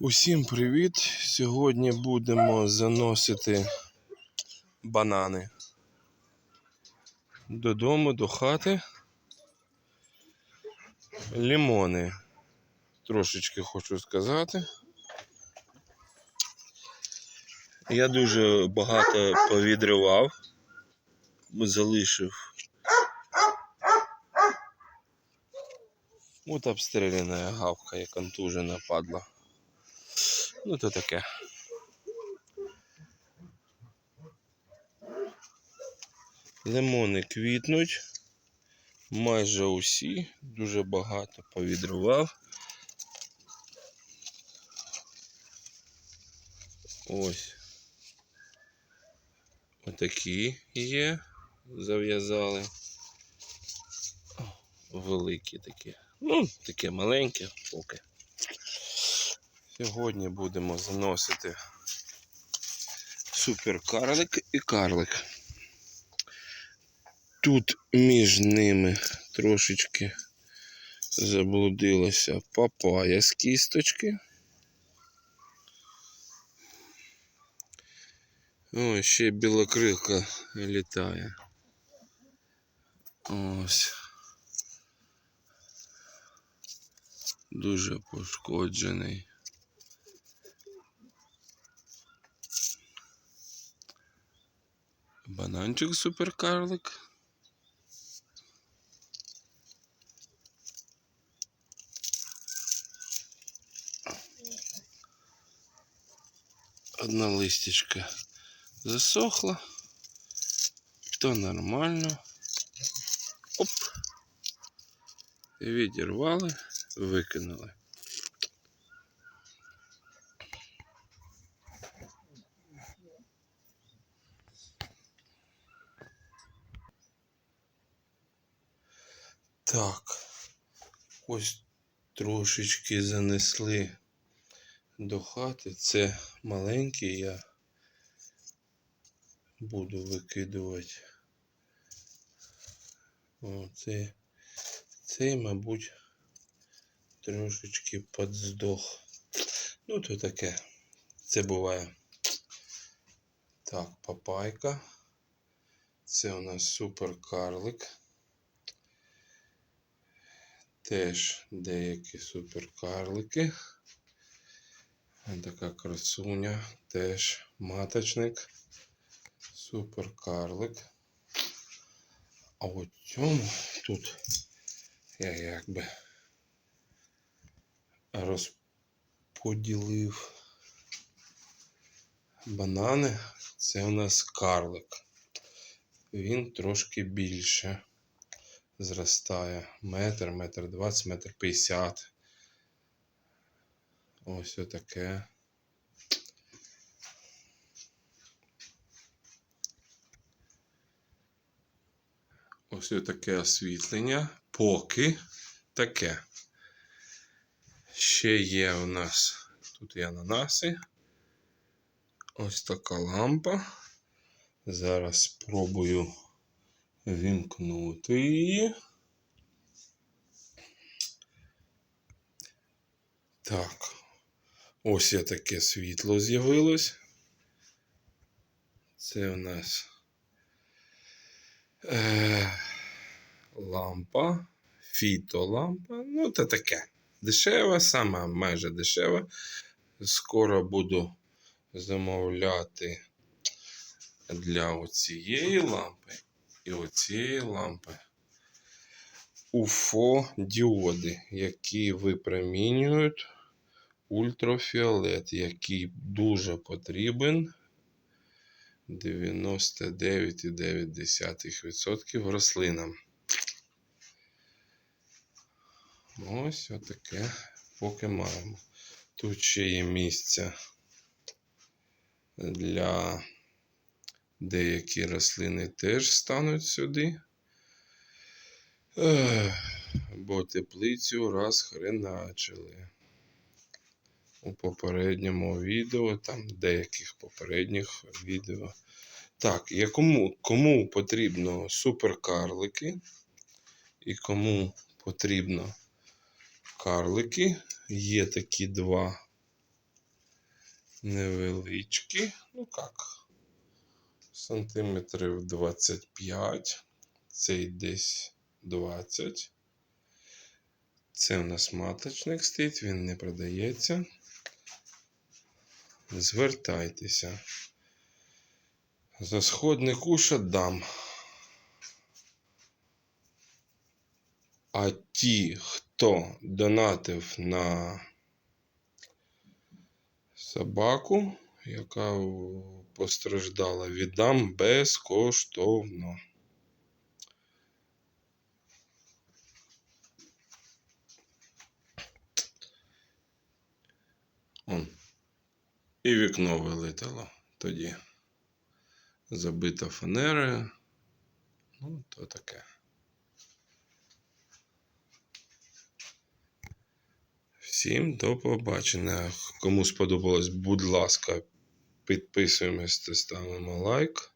Усім привіт! Сьогодні будемо заносити банани додому, до хати. Лімони. Трошечки хочу сказати. Я дуже багато повідривав, залишив. От обстріляна гавка, як контужена падла. Ну, то таке. Лимони квітнуть. Майже усі, дуже багато повідрував. Ось. Отакі є. Зав'язали. Великі такі. Ну, таке маленьке поки. Сьогодні будемо заносити суперкарлик і карлик. Тут між ними трошечки заблудилася папая з кісточки. О, ще білокрилка літає. Ось. Дуже пошкоджений. Бананчик суперкарлик. Одна листячка засохла, то нормально. Оп. Відірвали, викинули. Так, ось трошечки занесли до хати. Це маленький я буду викидувати. О, це, цей, мабуть, трошечки подздох. Ну, то таке. Це буває. Так, папайка. Це у нас супер карлик. Теж деякі суперкарлики. Така красуня, теж маточник, суперкарлик. А от цьому тут я якби розподілив банани. Це у нас карлик. Він трошки більше зростає. Метр, метр двадцять, метр п'ятдесят. Ось отаке. Ось таке освітлення. Поки таке. Ще є у нас тут є ананаси. Ось така лампа. Зараз спробую вімкнути. Так, ось є таке світло з'явилось. Це у нас е, лампа, фітолампа. Ну, це таке. Дешева, сама майже дешева. Скоро буду замовляти для оцієї лампи і оцієї лампи уфо діоди, які випромінюють ультрафіолет, який дуже потрібен 99,9% рослинам. Ось отаке поки маємо. Тут ще є місце для деякі рослини теж стануть сюди. Бо теплицю розхреначили. У попередньому відео, там деяких попередніх відео. Так, я кому, кому потрібно суперкарлики і кому потрібно карлики, є такі два невеличкі. Ну як? Сантиметрів 25. Цей десь 20. Це у нас маточник стоїть, він не продається. Звертайтеся. За сходний куш дам. А ті, хто донатив на собаку, яка постраждала, віддам безкоштовно. Он. І вікно вилетіло тоді. Забита фанера. Ну, то таке. Всім до побачення. Кому сподобалось, будь ласка, підписуємось та ставимо лайк.